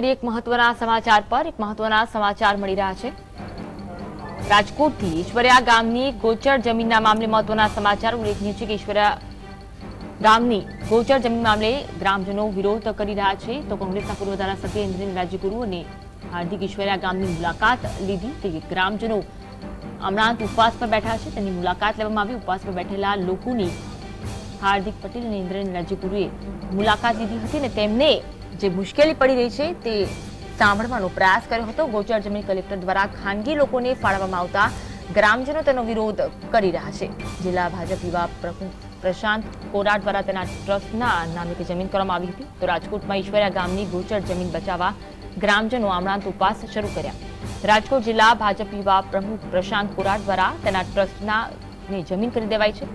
એક મહત્વના સમાચાર પર એક મહત્વના સમાચાર મળી રહ્યા છે. રાજકોટથી ઈશ્વર્યા ગામની ગોચર જમીનના મામલે મહત્વના સમાચાર ઉલ્લેખનીય છે કે ઈશ્વર્યા ગામની ગોચર જમીન મામલે ગ્રામજનો વિરોધ કરી રહ્યા છે. તો કોંગ્રેસના પૂર્વ ધારાસભ્ય ઇન્દ્રિન રાજ્યગુરુ અને હાર્દિક ઈશ્વર્યા ગામની મુલાકાત લીધી તે ગ્રામજનો હમણાં ઉપવાસ પર બેઠા છે. તેની મુલાકાત લેવામાં આવી. ઉપવાસ પર બેઠેલા લોકોની હાર્દિક પટેલ અને ઇન્દ્રિન રાજ્યગુરુએ મુલાકાત લીધી હતી અને તેમને જે મુશ્કેલી પડી રહી છે તે સાંભળવાનો પ્રયાસ કર્યો હતો. ગોચર જમીન કલેક્ટર દ્વારા ખાનગી લોકોને ફાળવવામાં આવતા ગ્રામજનો તેનો વિરોધ કરી રહ્યા છે. જિલ્લા ભાજપ યુવા પ્રશાંત કોરાટ દ્વારા તેના ટ્રસ્ટના નામે જમીન કરવામાં આવી હતી. તો રાજકોટમાં ઈશ્વરિયા ગામની ગોચર જમીન બચાવવા ગ્રામજનો આમણાંત ઉપવાસ શરૂ કર્યા. રાજકોટ જિલ્લા ભાજપ યુવા પ્રમુખ પ્રશાંત કોરાટ દ્વારા તેના ટ્રસ્ટના જમીન કરી દેવાઈ છે.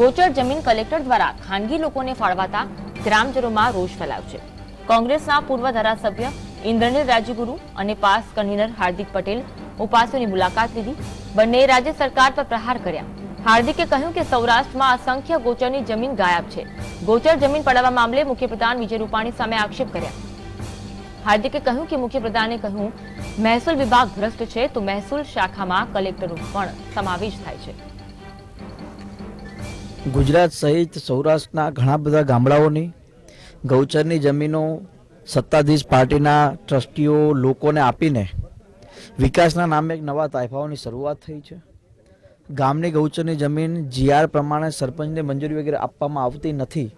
ગોચર જમીન કલેક્ટર દ્વારા ખાનગી લોકોને ફાળવાતા ગ્રામજનોમાં રોષ ફેલાયો છે. કોંગ્રેસના પૂર્વ ધારાસભ્ય ઇન્દ્રનીલ રાજ્યગુરુ અને પાસ કન્વીનર હાર્દિક પટેલ ઉપાસોની મુલાકાત લીધી. બંને રાજ્ય સરકાર પર પ્રહાર કર્યા. હાર્દિકે કહ્યું કે સૌરાષ્ટ્રમાં અસંખ્ય ગોચરની જમીન ગાયબ છે. ગોચર જમીન પડાવવા મામલે મુખ્યપ્રધાન વિજય રૂપાણી સામે આક્ષેપ કર્યા. હાર્દિકે કહ્યું કે મુખ્યપ્રધાને કહ્યું, મહેસૂલ વિભાગ ભ્રષ્ટ છે તો મહેસૂલ શાખામાં કલેક્ટરનો પણ સમાવેશ થાય છે. ગુજરાત સહિત સૌરાષ્ટ્રના ઘણા બધા ગામડાઓની ગૌચરની જમીનો સત્તાધીશ પાર્ટીના ટ્રસ્ટીઓ લોકોને આપીને વિકાસના નામે એક નવા તાયફાઓની શરૂઆત થઈ છે. ગામની ગૌચરની જમીન જીઆર પ્રમાણે સરપંચને મંજૂરી વગેરે આપવામાં આવતી નથી.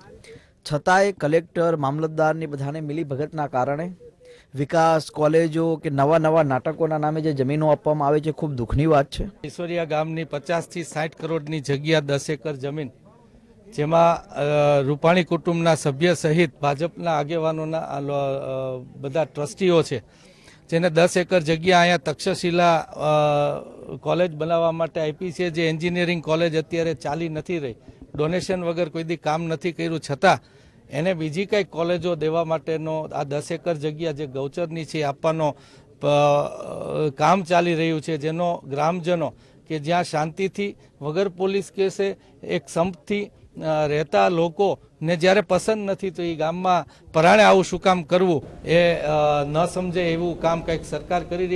છતાંય કલેક્ટર, મામલતદારની બધાને મિલીભગતના કારણે વિકાસ, કોલેજો કે નવા નવા નાટકોના નામે જે જમીનો આપવામાં આવે છે, ખૂબ દુઃખની વાત છે. ઈશ્વરિયા ગામની પચાસથી સાઠ કરોડની જગ્યા દસ એકર જમીન જેમાં રૂપાણી કુટુંબના સભ્ય સહિત ભાજપના આગેવાનોના બધા ટ્રસ્ટીઓ છે, જેને દસ એકર જગ્યા અહીંયા તક્ષશિલા કોલેજ બનાવવા માટે આપી છે, જે એન્જિનિયરિંગ કોલેજ અત્યારે ચાલી નથી રહી. ડોનેશન વગર કોઈ દી કામ નથી કર્યું. છતાં એને બીજી કંઈક કોલેજો દેવા માટેનો આ દસ એકર જગ્યા જે ગૌચરની છે આપવાનો કામ ચાલી રહ્યું છે. જેનો ગ્રામજનો કે જ્યાં શાંતિથી વગર પોલીસ કેસે, એક સંપથી રહેતા લોકોને જ્યારે પસંદ નથી તો એ ગામમાં પરાણે આવું શું કામ કરવું એ ન સમજે એવું કામ કંઈક સરકાર કરી રહી